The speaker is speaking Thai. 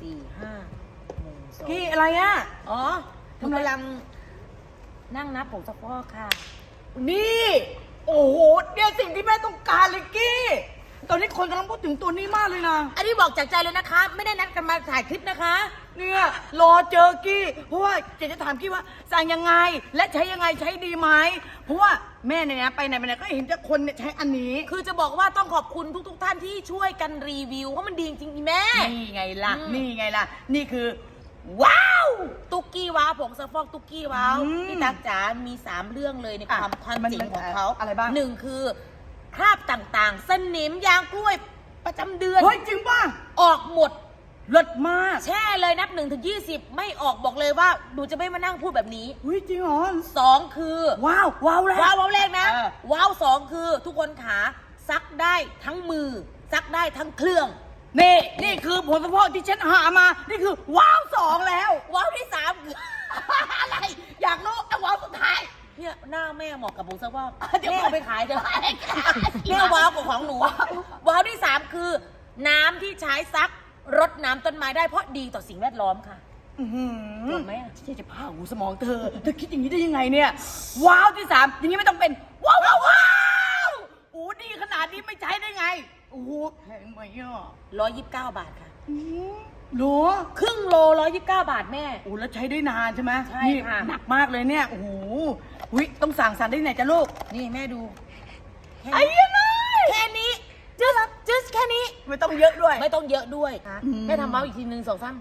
สี่ห้าหนึ่งสองกี้อะไรอะ อ๋อหนูกำลังนั่งนับผงซักฟอกค่ะ นี่ โอ้โห เนี่ยสิ่งที่แม่ต้องการเลยกี้ ตอนนี้คนกำลังพูดถึงตัวนี้มากเลยนะ อันนี้บอกจากใจเลยนะคะ ไม่ได้นัดกันมาถ่ายคลิปนะคะ เนี่ยรอเจอกี้ เพราะว่าเจจะถามกี้ว่าสั่งยังไง และใช้ยังไงใช้ดีไหมเพราะว่าแม่เนี่ยนะไปไหนมาไหนก็เห็นแต่คนเนี่ยใช้อันนี้ คือจะบอกว่าต้องขอบคุณทุก ๆ ท่านที่ช่วยกันรีวิวเพราะมันดีจริงๆอีแม่ นี่ไงล่ะ อืม นี่ไงล่ะ นี่คือ ว้าว ตุ๊กกี้ว้าวผงซักฟอกตุ๊กกี้ว้าวอืมพี่ตักจ๋ามีสามเรื่องเลยในความอะความมันเจ๋งมันของเขาอะไรบ้าง หนึ่งคือคราบต่าง ๆสนิมยางกล้วยประจำเดือน เฮ้ยจริงป่ะออกหมด เลิศมากแช่เลยนับ1นถึงยีไม่ออกบอกเลยว่าหนูจะไม่มานั่งพูดแบบนี้ เฮ้ยจริงเหรอสองคือ ว้าว ว้าวแล้ว ว้าวว้าวแรกนะ เออ ว้าวสองคือทุกคนขาซักได้ทั้งมือ ซักได้ทั้งเครื่อง นี่นี่คือผลเฉพาะที่ฉันหามา นี่คือว้าวสองแล้ว ว้าวที่สามคือ อะไร หน้าแม่เหมาะกับผงซักฟอกเดี๋ยวแม่เอาไปขายเถอะเนี่ยว้าวกับของหนูว้าวที่สามคือ น้ำที่ใช้ซักรดน้ำต้นไม้ได้เพราะดีต่อสิ่งแวดล้อมค่ะอื้อหือจบไหมอะฉันจะพาหูสมองเธอ เธอคิดอย่างนี้ได้ยังไงเนี่ย ว้าวที่สามอย่างนี้ไม่ต้องเป็น ว้าวว้าวว้าวโอ้ดีขนาดนี้ไม่ใช้ได้ไง โอ้โหแพงไหมอะร้อยยี่สิบเก้าบาทค่ะอืมเหรอครึ่งโลร้อยยี่สิบเก้าบาทแม่ โอ้แล้วใช้ได้นานใช่ไหมใช่นี่ค่ะ หนักมากเลยเนี่ย โอ้โห อุ๊ยต้องสั่งสรรค์ได้ที่ไหนจ้ะลูก นี่แม่ดูแค่ไอ้นี้ยังไงแค่นี้ just just แค่นี้ ไม่ต้องเยอะด้วย ไม่ต้องเยอะด้วยอืมแม่ทำเมาส์อีกทีหนึ่งสองสาม